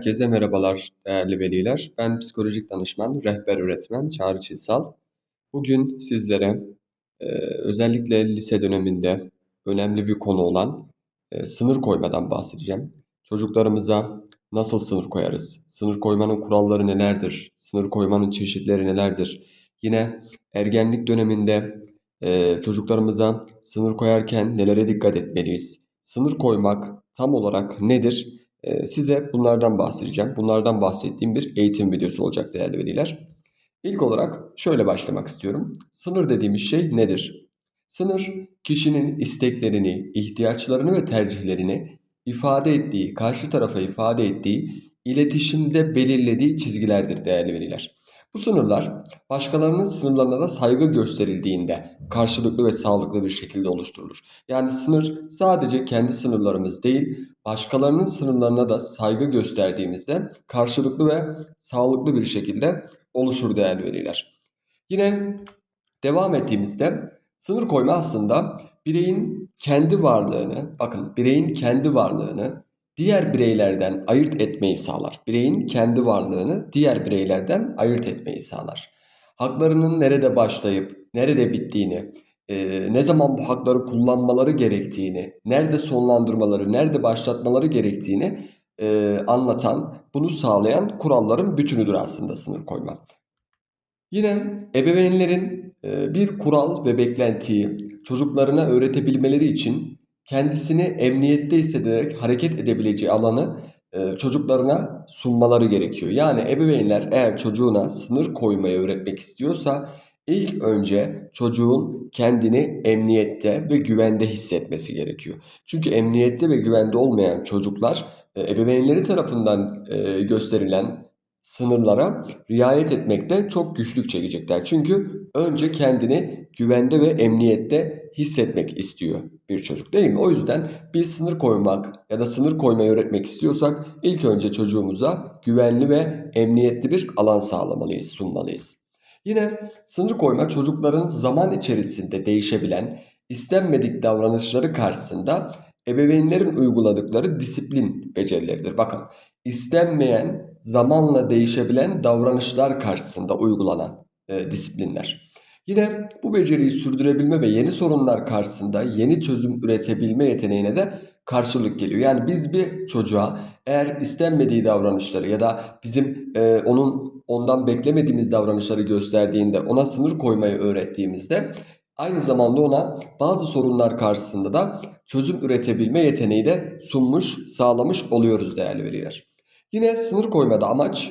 Herkese merhabalar değerli veliler. Ben psikolojik danışman, rehber öğretmen Çağrı Çilsal. Bugün sizlere e, özellikle lise döneminde önemli bir konu olan e, sınır koymadan bahsedeceğim. Çocuklarımıza nasıl sınır koyarız? Sınır koymanın kuralları nelerdir? Sınır koymanın çeşitleri nelerdir? Yine ergenlik döneminde e, çocuklarımıza sınır koyarken nelere dikkat etmeliyiz? Sınır koymak tam olarak nedir? Ee, size bunlardan bahsedeceğim. Bunlardan bahsettiğim bir eğitim videosu olacak değerli veliler. İlk olarak şöyle başlamak istiyorum. Sınır dediğimiz şey nedir? Sınır, kişinin isteklerini, ihtiyaçlarını ve tercihlerini ifade ettiği, karşı tarafa ifade ettiği, iletişimde belirlediği çizgilerdir değerli veliler. Bu sınırlar başkalarının sınırlarına da saygı gösterildiğinde karşılıklı ve sağlıklı bir şekilde oluşturulur. Yani sınır sadece kendi sınırlarımız değil, başkalarının sınırlarına da saygı gösterdiğimizde karşılıklı ve sağlıklı bir şekilde oluşur değerli veliler. Yine devam ettiğimizde sınır koyma aslında bireyin kendi varlığını, bakın bireyin kendi varlığını diğer bireylerden ayırt etmeyi sağlar. Bireyin kendi varlığını diğer bireylerden ayırt etmeyi sağlar. Haklarının nerede başlayıp nerede bittiğini, e, ne zaman bu hakları kullanmaları gerektiğini, nerede sonlandırmaları, nerede başlatmaları gerektiğini e, anlatan, bunu sağlayan kuralların bütünüdür aslında sınır koyma. Yine ebeveynlerin e, bir kural ve beklentiyi çocuklarına öğretebilmeleri için kendisini emniyette hissederek hareket edebileceği alanı e, çocuklarına sunmaları gerekiyor. Yani ebeveynler eğer çocuğuna sınır koymayı öğretmek istiyorsa ilk önce çocuğun kendini emniyette ve güvende hissetmesi gerekiyor. Çünkü emniyette ve güvende olmayan çocuklar e, ebeveynleri tarafından e, gösterilen sınırlara riayet etmekte çok güçlük çekecekler. Çünkü önce kendini güvende ve emniyette hissetmek istiyor bir çocuk değil mi? O yüzden biz sınır koymak ya da sınır koymayı öğretmek istiyorsak ilk önce çocuğumuza güvenli ve emniyetli bir alan sağlamalıyız, sunmalıyız. Yine sınır koymak çocukların zaman içerisinde değişebilen istenmedik davranışları karşısında ebeveynlerin uyguladıkları disiplin becerileridir. Bakın istenmeyen zamanla değişebilen davranışlar karşısında uygulanan e, disiplinler. Yine bu beceriyi sürdürebilme ve yeni sorunlar karşısında yeni çözüm üretebilme yeteneğine de karşılık geliyor. Yani biz bir çocuğa eğer istenmediği davranışları ya da bizim e, onun ondan beklemediğimiz davranışları gösterdiğinde ona sınır koymayı öğrettiğimizde aynı zamanda ona bazı sorunlar karşısında da çözüm üretebilme yeteneği de sunmuş, sağlamış oluyoruz değerli veliler. Yine sınır koymada amaç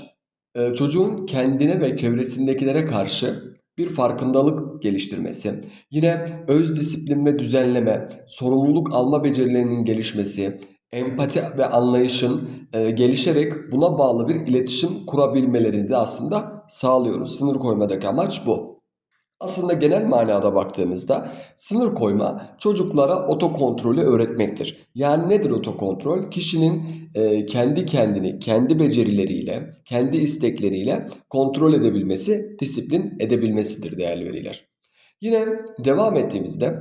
e, çocuğun kendine ve çevresindekilere karşı bir farkındalık geliştirmesi, yine öz disiplin ve düzenleme, sorumluluk alma becerilerinin gelişmesi, empati ve anlayışın e, gelişerek buna bağlı bir iletişim kurabilmelerini de aslında sağlıyoruz. Sınır koymadaki amaç bu. Aslında genel manada baktığımızda sınır koyma çocuklara otokontrolü öğretmektir. Yani nedir otokontrol? Kişinin e, kendi kendini, kendi becerileriyle, kendi istekleriyle kontrol edebilmesi, disiplin edebilmesidir değerli veliler. Yine devam ettiğimizde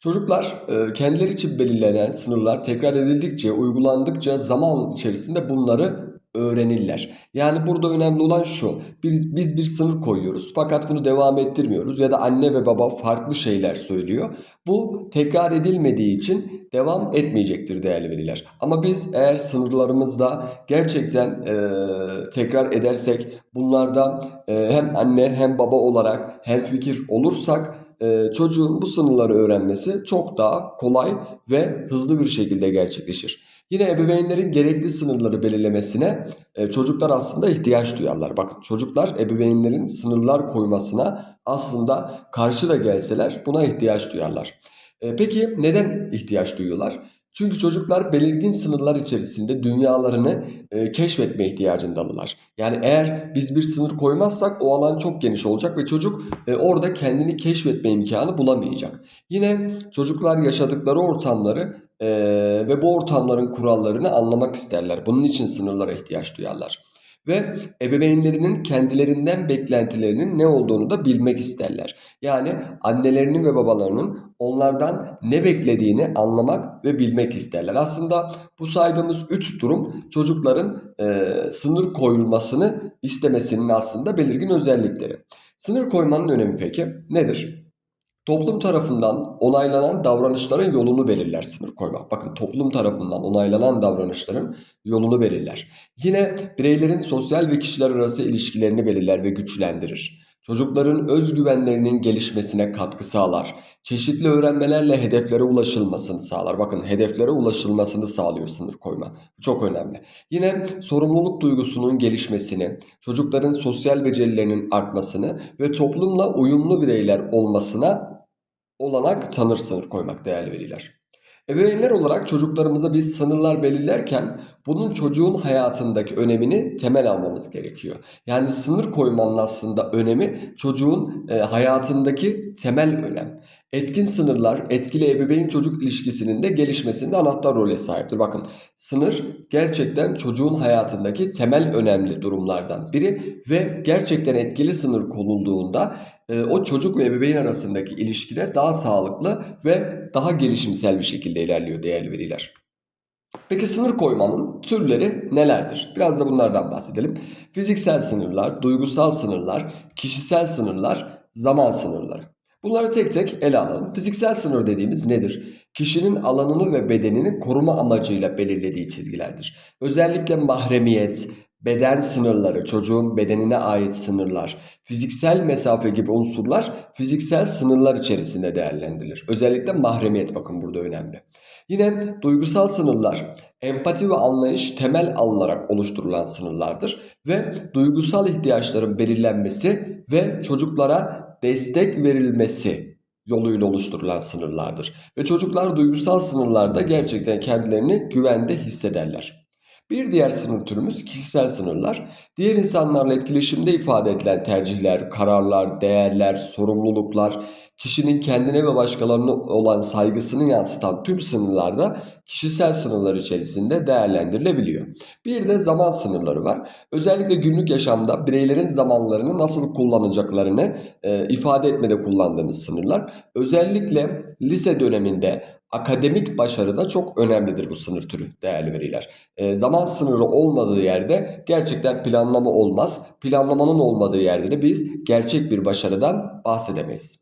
çocuklar e, kendileri için belirlenen sınırlar tekrar edildikçe, uygulandıkça zaman içerisinde bunları öğrenirler. Yani burada önemli olan şu. Biz, biz bir sınır koyuyoruz fakat bunu devam ettirmiyoruz ya da anne ve baba farklı şeyler söylüyor. Bu tekrar edilmediği için devam etmeyecektir değerli veliler. Ama biz eğer sınırlarımızda gerçekten e, tekrar edersek bunlarda e, hem anne hem baba olarak hem fikir olursak e, çocuğun bu sınırları öğrenmesi çok daha kolay ve hızlı bir şekilde gerçekleşir. Yine ebeveynlerin gerekli sınırları belirlemesine e, çocuklar aslında ihtiyaç duyarlar. Bakın çocuklar ebeveynlerin sınırlar koymasına aslında karşı da gelseler buna ihtiyaç duyarlar. E, peki neden ihtiyaç duyuyorlar? Çünkü çocuklar belirgin sınırlar içerisinde dünyalarını e, keşfetme ihtiyacındalar. Yani eğer biz bir sınır koymazsak o alan çok geniş olacak ve çocuk e, orada kendini keşfetme imkanı bulamayacak. Yine çocuklar yaşadıkları ortamları e, ve bu ortamların kurallarını anlamak isterler. Bunun için sınırlara ihtiyaç duyarlar. ve ebeveynlerinin kendilerinden beklentilerinin ne olduğunu da bilmek isterler. Yani annelerinin ve babalarının onlardan ne beklediğini anlamak ve bilmek isterler. Aslında bu saydığımız üç durum çocukların e, sınır koyulmasını istemesinin aslında belirgin özellikleri. Sınır koymanın önemi peki nedir? Toplum tarafından onaylanan davranışların yolunu belirler sınır koymak. Bakın toplum tarafından onaylanan davranışların yolunu belirler. Yine bireylerin sosyal ve kişiler arası ilişkilerini belirler ve güçlendirir. Çocukların özgüvenlerinin gelişmesine katkı sağlar. Çeşitli öğrenmelerle hedeflere ulaşılmasını sağlar. Bakın hedeflere ulaşılmasını sağlıyor sınır koyma. Çok önemli. Yine sorumluluk duygusunun gelişmesini, çocukların sosyal becerilerinin artmasını ve toplumla uyumlu bireyler olmasına olanak tanır sınır koymak değerli veliler. Ebeveynler olarak çocuklarımıza biz sınırlar belirlerken bunun çocuğun hayatındaki önemini temel almamız gerekiyor. Yani sınır koymanın aslında önemi çocuğun e, hayatındaki temel önem. Etkin sınırlar etkili ebeveyn çocuk ilişkisinin de gelişmesinde anahtar role sahiptir. Bakın sınır gerçekten çocuğun hayatındaki temel önemli durumlardan biri ve gerçekten etkili sınır konulduğunda o çocuk ve ebeveyn arasındaki ilişkide daha sağlıklı ve daha gelişimsel bir şekilde ilerliyor değerli veliler. Peki sınır koymanın türleri nelerdir? Biraz da bunlardan bahsedelim. Fiziksel sınırlar, duygusal sınırlar, kişisel sınırlar, zaman sınırları. Bunları tek tek ele alalım. Fiziksel sınır dediğimiz nedir? Kişinin alanını ve bedenini koruma amacıyla belirlediği çizgilerdir. Özellikle mahremiyet, beden sınırları, çocuğun bedenine ait sınırlar, fiziksel mesafe gibi unsurlar fiziksel sınırlar içerisinde değerlendirilir. Özellikle mahremiyet bakın burada önemli. Yine duygusal sınırlar empati ve anlayış temel alınarak oluşturulan sınırlardır ve duygusal ihtiyaçların belirlenmesi ve çocuklara destek verilmesi yoluyla oluşturulan sınırlardır. Ve çocuklar duygusal sınırlarda gerçekten kendilerini güvende hissederler. Bir diğer sınır türümüz kişisel sınırlar. Diğer insanlarla etkileşimde ifade edilen tercihler, kararlar, değerler, sorumluluklar, kişinin kendine ve başkalarına olan saygısını yansıtan tüm sınırlarda kişisel sınırlar içerisinde değerlendirilebiliyor. Bir de zaman sınırları var. Özellikle günlük yaşamda bireylerin zamanlarını nasıl kullanacaklarını e, ifade etmede kullandığımız sınırlar. Özellikle lise döneminde akademik başarıda çok önemlidir bu sınır türü değerli veriler. E, zaman sınırı olmadığı yerde gerçekten planlama olmaz. Planlamanın olmadığı yerde de biz gerçek bir başarıdan bahsedemeyiz.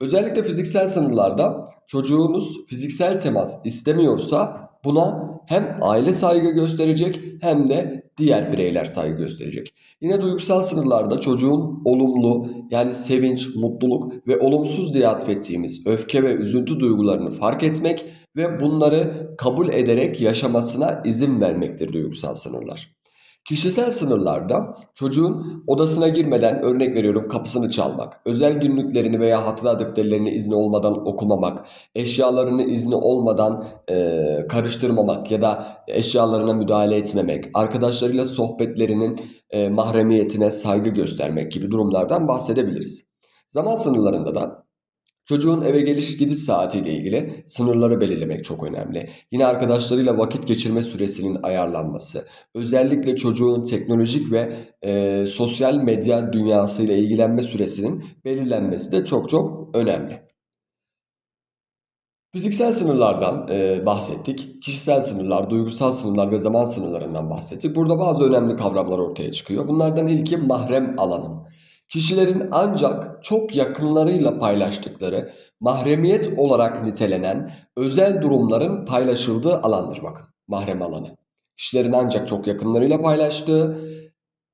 Özellikle fiziksel sınırlarda çocuğunuz fiziksel temas istemiyorsa buna hem aile saygı gösterecek hem de diğer bireyler saygı gösterecek. Yine duygusal sınırlarda çocuğun olumlu yani sevinç, mutluluk ve olumsuz diye atfettiğimiz öfke ve üzüntü duygularını fark etmek ve bunları kabul ederek yaşamasına izin vermektir duygusal sınırlar. Kişisel sınırlarda çocuğun odasına girmeden örnek veriyorum kapısını çalmak, özel günlüklerini veya hatıra defterlerini izni olmadan okumamak, eşyalarını izni olmadan e, karıştırmamak ya da eşyalarına müdahale etmemek, arkadaşlarıyla sohbetlerinin e, mahremiyetine saygı göstermek gibi durumlardan bahsedebiliriz. Zaman sınırlarında da Çocuğun eve geliş gidiş saatiyle ilgili sınırları belirlemek çok önemli. Yine arkadaşlarıyla vakit geçirme süresinin ayarlanması, özellikle çocuğun teknolojik ve e, sosyal medya dünyasıyla ilgilenme süresinin belirlenmesi de çok çok önemli. Fiziksel sınırlardan e, bahsettik. Kişisel sınırlar, duygusal sınırlar ve zaman sınırlarından bahsettik. Burada bazı önemli kavramlar ortaya çıkıyor. Bunlardan ilki mahrem alanım. Kişilerin ancak çok yakınlarıyla paylaştıkları mahremiyet olarak nitelenen özel durumların paylaşıldığı alandır bakın. Mahrem alanı. Kişilerin ancak çok yakınlarıyla paylaştığı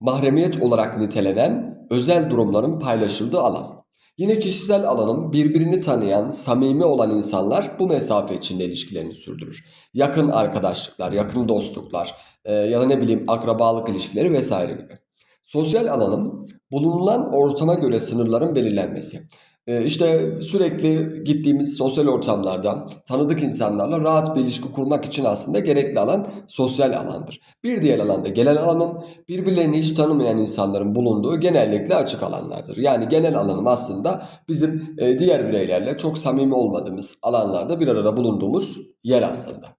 mahremiyet olarak nitelenen özel durumların paylaşıldığı alan. Yine kişisel alanın birbirini tanıyan, samimi olan insanlar bu mesafe içinde ilişkilerini sürdürür. Yakın arkadaşlıklar, yakın dostluklar e, ya da ne bileyim akrabalık ilişkileri vesaire gibi. Sosyal alanın bulunulan ortama göre sınırların belirlenmesi. Ee, işte sürekli gittiğimiz sosyal ortamlarda tanıdık insanlarla rahat bir ilişki kurmak için aslında gerekli alan sosyal alandır. Bir diğer alanda genel alanın birbirlerini hiç tanımayan insanların bulunduğu genellikle açık alanlardır. Yani genel alanım aslında bizim e, diğer bireylerle çok samimi olmadığımız alanlarda bir arada bulunduğumuz yer aslında.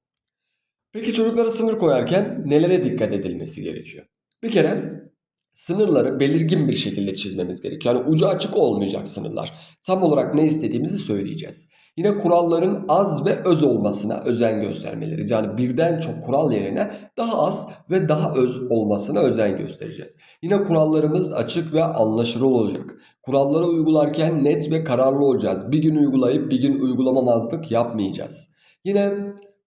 Peki çocuklara sınır koyarken nelere dikkat edilmesi gerekiyor? Bir kere Sınırları belirgin bir şekilde çizmemiz gerekiyor. Yani ucu açık olmayacak sınırlar. Tam olarak ne istediğimizi söyleyeceğiz. Yine kuralların az ve öz olmasına özen göstermeleriz. Yani birden çok kural yerine daha az ve daha öz olmasına özen göstereceğiz. Yine kurallarımız açık ve anlaşılır olacak. Kuralları uygularken net ve kararlı olacağız. Bir gün uygulayıp bir gün uygulamamazlık yapmayacağız. Yine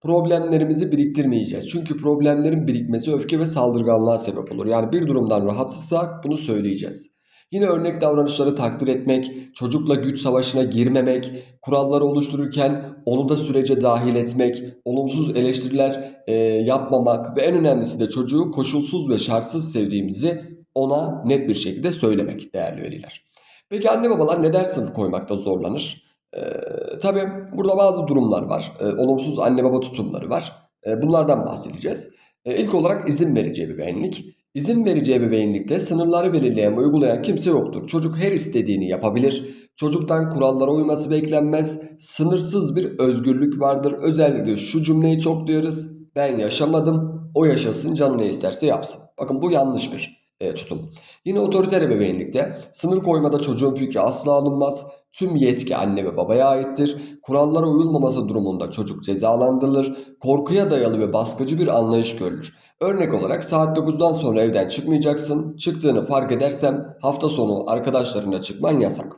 problemlerimizi biriktirmeyeceğiz. Çünkü problemlerin birikmesi öfke ve saldırganlığa sebep olur. Yani bir durumdan rahatsızsak bunu söyleyeceğiz. Yine örnek davranışları takdir etmek, çocukla güç savaşına girmemek, kuralları oluştururken onu da sürece dahil etmek, olumsuz eleştiriler e, yapmamak ve en önemlisi de çocuğu koşulsuz ve şartsız sevdiğimizi ona net bir şekilde söylemek değerli veliler. Peki anne babalar neden sınır koymakta zorlanır? Ee, tabii burada bazı durumlar var. Ee, olumsuz anne baba tutumları var. Ee, bunlardan bahsedeceğiz. Ee, ilk olarak izin verici ebeveynlik. İzin verici ebeveynlikte sınırları belirleyen ve uygulayan kimse yoktur. Çocuk her istediğini yapabilir. Çocuktan kurallara uyması beklenmez. Sınırsız bir özgürlük vardır. Özellikle şu cümleyi çok duyarız. Ben yaşamadım, o yaşasın, canı ne isterse yapsın. Bakın bu yanlış bir e, tutum. Yine otoriter ebeveynlikte sınır koymada çocuğun fikri asla alınmaz. Tüm yetki anne ve babaya aittir. Kurallara uyulmaması durumunda çocuk cezalandırılır. Korkuya dayalı ve baskıcı bir anlayış görülür. Örnek olarak saat 9'dan sonra evden çıkmayacaksın. Çıktığını fark edersem hafta sonu arkadaşlarına çıkman yasak.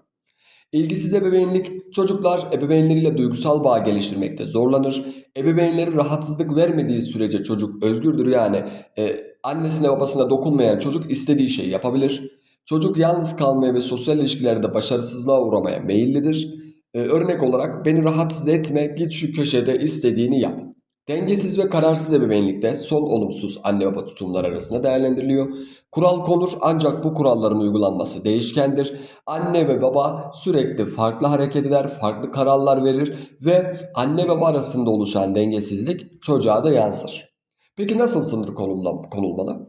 İlgisiz ebeveynlik, çocuklar ebeveynleriyle duygusal bağ geliştirmekte zorlanır. Ebeveynleri rahatsızlık vermediği sürece çocuk özgürdür yani e, annesine babasına dokunmayan çocuk istediği şeyi yapabilir. Çocuk yalnız kalmaya ve sosyal ilişkilerde başarısızlığa uğramaya meyillidir. Ee, örnek olarak beni rahatsız etme, git şu köşede istediğini yap. Dengesiz ve kararsız ebeveynlikte son olumsuz anne baba tutumlar arasında değerlendiriliyor. Kural konur ancak bu kuralların uygulanması değişkendir. Anne ve baba sürekli farklı hareket eder, farklı kararlar verir ve anne baba arasında oluşan dengesizlik çocuğa da yansır. Peki nasıl sınır konulmalı?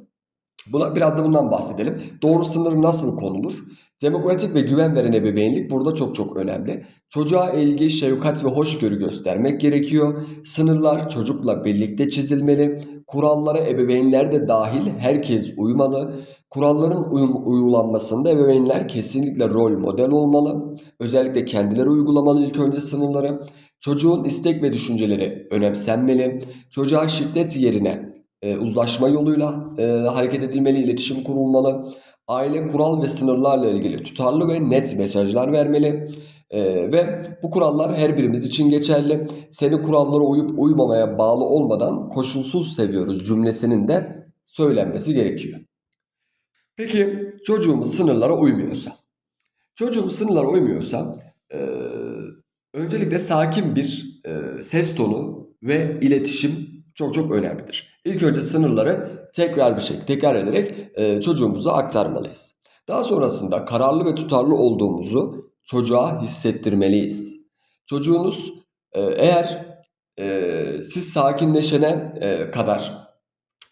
Buna biraz da bundan bahsedelim. Doğru sınır nasıl konulur? Demokratik ve güven veren ebeveynlik burada çok çok önemli. Çocuğa ilgi, şefkat ve hoşgörü göstermek gerekiyor. Sınırlar çocukla birlikte çizilmeli. Kurallara ebeveynler de dahil herkes uymalı. Kuralların uyum, uygulanmasında ebeveynler kesinlikle rol model olmalı. Özellikle kendileri uygulamalı ilk önce sınırları. Çocuğun istek ve düşünceleri önemsenmeli. Çocuğa şiddet yerine e, uzlaşma yoluyla e, hareket edilmeli, iletişim kurulmalı. Aile kural ve sınırlarla ilgili tutarlı ve net mesajlar vermeli. E, ve bu kurallar her birimiz için geçerli. Seni kurallara uyup uymamaya bağlı olmadan koşulsuz seviyoruz cümlesinin de söylenmesi gerekiyor. Peki çocuğumuz sınırlara uymuyorsa? Çocuğumuz sınırlara uymuyorsa e, öncelikle sakin bir e, ses tonu ve iletişim çok çok önemlidir. İlk önce sınırları tekrar bir şey tekrar ederek e, çocuğumuza aktarmalıyız. Daha sonrasında kararlı ve tutarlı olduğumuzu çocuğa hissettirmeliyiz. Çocuğunuz e, eğer e, siz sakinleşene e, kadar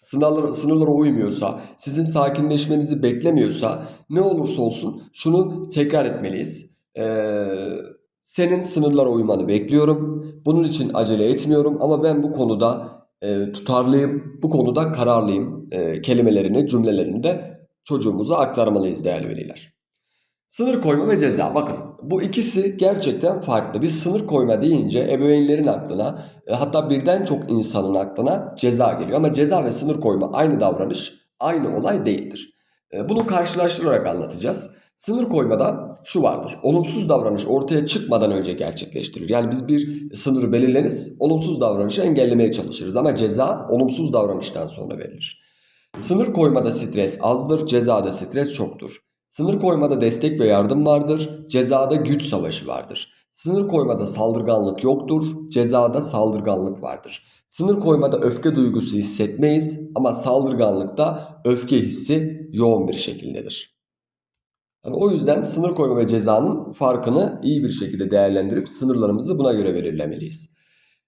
sınırlara, sınırlara uymuyorsa, sizin sakinleşmenizi beklemiyorsa ne olursa olsun şunu tekrar etmeliyiz. Eee senin sınırlara uymanı bekliyorum. Bunun için acele etmiyorum ama ben bu konuda e, tutarlıyım, bu konuda kararlıyım e, kelimelerini, cümlelerini de çocuğumuza aktarmalıyız değerli veliler. Sınır koyma ve ceza. Bakın bu ikisi gerçekten farklı. Biz sınır koyma deyince ebeveynlerin aklına e, hatta birden çok insanın aklına ceza geliyor. Ama ceza ve sınır koyma aynı davranış, aynı olay değildir. E, bunu karşılaştırarak anlatacağız. Sınır koymada şu vardır. Olumsuz davranış ortaya çıkmadan önce gerçekleştirilir. Yani biz bir sınırı belirleriz, olumsuz davranışı engellemeye çalışırız. Ama ceza olumsuz davranıştan sonra verilir. Sınır koymada stres azdır, cezada stres çoktur. Sınır koymada destek ve yardım vardır, cezada güç savaşı vardır. Sınır koymada saldırganlık yoktur, cezada saldırganlık vardır. Sınır koymada öfke duygusu hissetmeyiz ama saldırganlıkta öfke hissi yoğun bir şekildedir. Yani o yüzden sınır koyma ve cezanın farkını iyi bir şekilde değerlendirip sınırlarımızı buna göre belirlemeliyiz.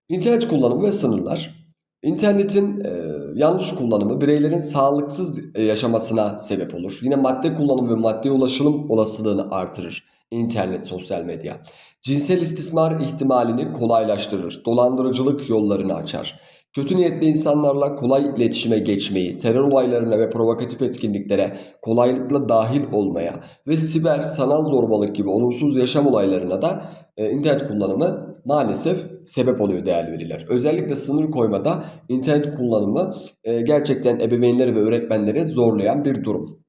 İnternet kullanımı ve sınırlar. İnternetin e, yanlış kullanımı bireylerin sağlıksız e, yaşamasına sebep olur. Yine madde kullanımı ve madde ulaşılım olasılığını artırır. İnternet, sosyal medya. Cinsel istismar ihtimalini kolaylaştırır. Dolandırıcılık yollarını açar. Kötü niyetli insanlarla kolay iletişime geçmeyi, terör olaylarına ve provokatif etkinliklere kolaylıkla dahil olmaya ve siber, sanal zorbalık gibi olumsuz yaşam olaylarına da e, internet kullanımı maalesef sebep oluyor değerli veliler. Özellikle sınır koymada internet kullanımı e, gerçekten ebeveynleri ve öğretmenleri zorlayan bir durum.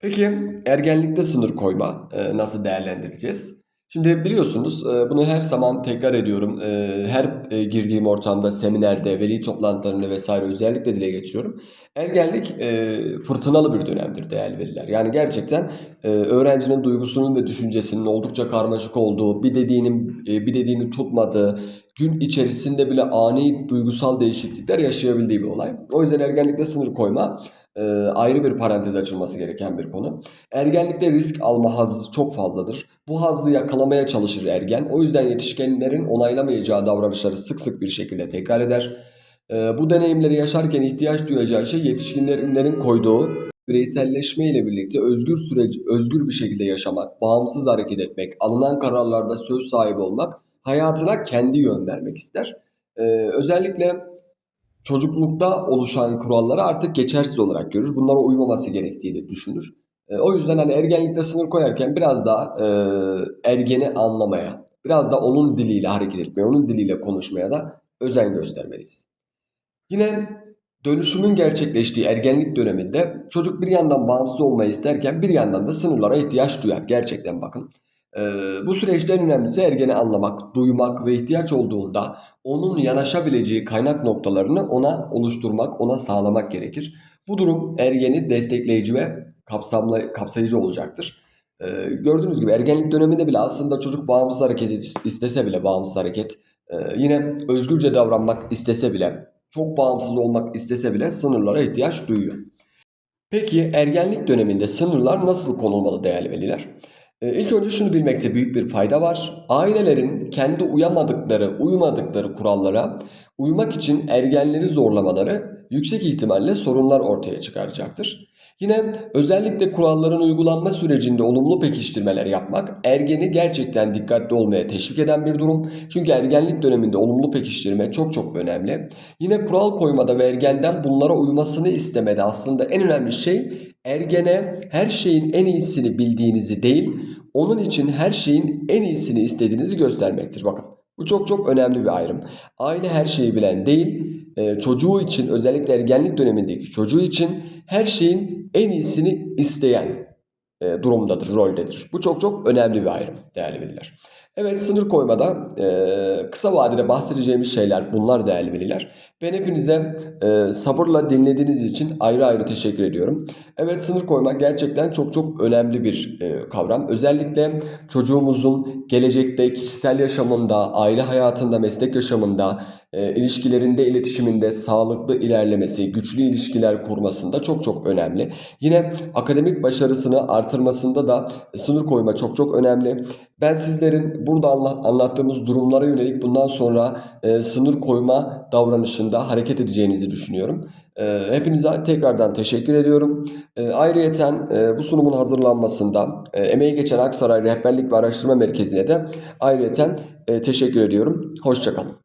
Peki ergenlikte sınır koyma e, nasıl değerlendireceğiz? Şimdi biliyorsunuz e, bunu her zaman tekrar ediyorum. E, her e, girdiğim ortamda, seminerde, veli toplantılarında vesaire özellikle dile getiriyorum. Ergenlik fırtınalı bir dönemdir değerli veliler. Yani gerçekten öğrencinin duygusunun ve düşüncesinin oldukça karmaşık olduğu, bir dediğinin bir dediğini tutmadığı, gün içerisinde bile ani duygusal değişiklikler yaşayabildiği bir olay. O yüzden ergenlikte sınır koyma e, ayrı bir parantez açılması gereken bir konu. Ergenlikte risk alma hazzı çok fazladır. Bu hazzı yakalamaya çalışır ergen. O yüzden yetişkinlerin onaylamayacağı davranışları sık sık bir şekilde tekrar eder. E, bu deneyimleri yaşarken ihtiyaç duyacağı şey yetişkinlerin koyduğu bireyselleşme ile birlikte özgür süreci özgür bir şekilde yaşamak, bağımsız hareket etmek, alınan kararlarda söz sahibi olmak, hayatına kendi yön vermek ister. E, özellikle çocuklukta oluşan kuralları artık geçersiz olarak görür. Bunlara uymaması gerektiğini düşünür. E, o yüzden hani ergenlikte sınır koyarken biraz daha e, ergeni anlamaya, biraz da onun diliyle hareket etmeye, onun diliyle konuşmaya da özen göstermeliyiz. Yine dönüşümün gerçekleştiği ergenlik döneminde çocuk bir yandan bağımsız olmayı isterken bir yandan da sınırlara ihtiyaç duyar. Gerçekten bakın. Ee, bu süreçte en önemlisi ergeni anlamak, duymak ve ihtiyaç olduğunda onun yanaşabileceği kaynak noktalarını ona oluşturmak, ona sağlamak gerekir. Bu durum ergeni destekleyici ve kapsamlı, kapsayıcı olacaktır. Ee, gördüğünüz gibi ergenlik döneminde bile aslında çocuk bağımsız hareket istese bile bağımsız hareket, e, yine özgürce davranmak istese bile, çok bağımsız olmak istese bile sınırlara ihtiyaç duyuyor. Peki ergenlik döneminde sınırlar nasıl konulmalı değerli veliler? Ee, İlk önce şunu bilmekte büyük bir fayda var. Ailelerin kendi uyamadıkları, uymadıkları kurallara uymak için ergenleri zorlamaları yüksek ihtimalle sorunlar ortaya çıkaracaktır. Yine özellikle kuralların uygulanma sürecinde olumlu pekiştirmeler yapmak ergeni gerçekten dikkatli olmaya teşvik eden bir durum. Çünkü ergenlik döneminde olumlu pekiştirme çok çok önemli. Yine kural koymada ve ergenden bunlara uymasını istemede aslında en önemli şey ergene her şeyin en iyisini bildiğinizi değil, onun için her şeyin en iyisini istediğinizi göstermektir. Bakın bu çok çok önemli bir ayrım. Aile her şeyi bilen değil, e, çocuğu için özellikle ergenlik dönemindeki çocuğu için her şeyin en iyisini isteyen e, durumdadır, roldedir. Bu çok çok önemli bir ayrım değerli veliler. Evet sınır koymada e, kısa vadede bahsedeceğimiz şeyler bunlar değerli veliler. Ben hepinize e, sabırla dinlediğiniz için ayrı ayrı teşekkür ediyorum. Evet sınır koymak gerçekten çok çok önemli bir e, kavram. Özellikle çocuğumuzun gelecekte kişisel yaşamında, aile hayatında, meslek yaşamında, e, ilişkilerinde, iletişiminde sağlıklı ilerlemesi, güçlü ilişkiler kurmasında çok çok önemli. Yine akademik başarısını artırmasında da sınır koyma çok çok önemli. Ben sizlerin burada anlattığımız durumlara yönelik bundan sonra e, sınır koyma davranışında hareket edeceğinizi düşünüyorum. E, hepinize tekrardan teşekkür ediyorum. E, ayrıyeten e, bu sunumun hazırlanmasında e, emeği geçen Aksaray Rehberlik ve Araştırma Merkezi'ne de ayrıyeten e, teşekkür ediyorum. Hoşçakalın.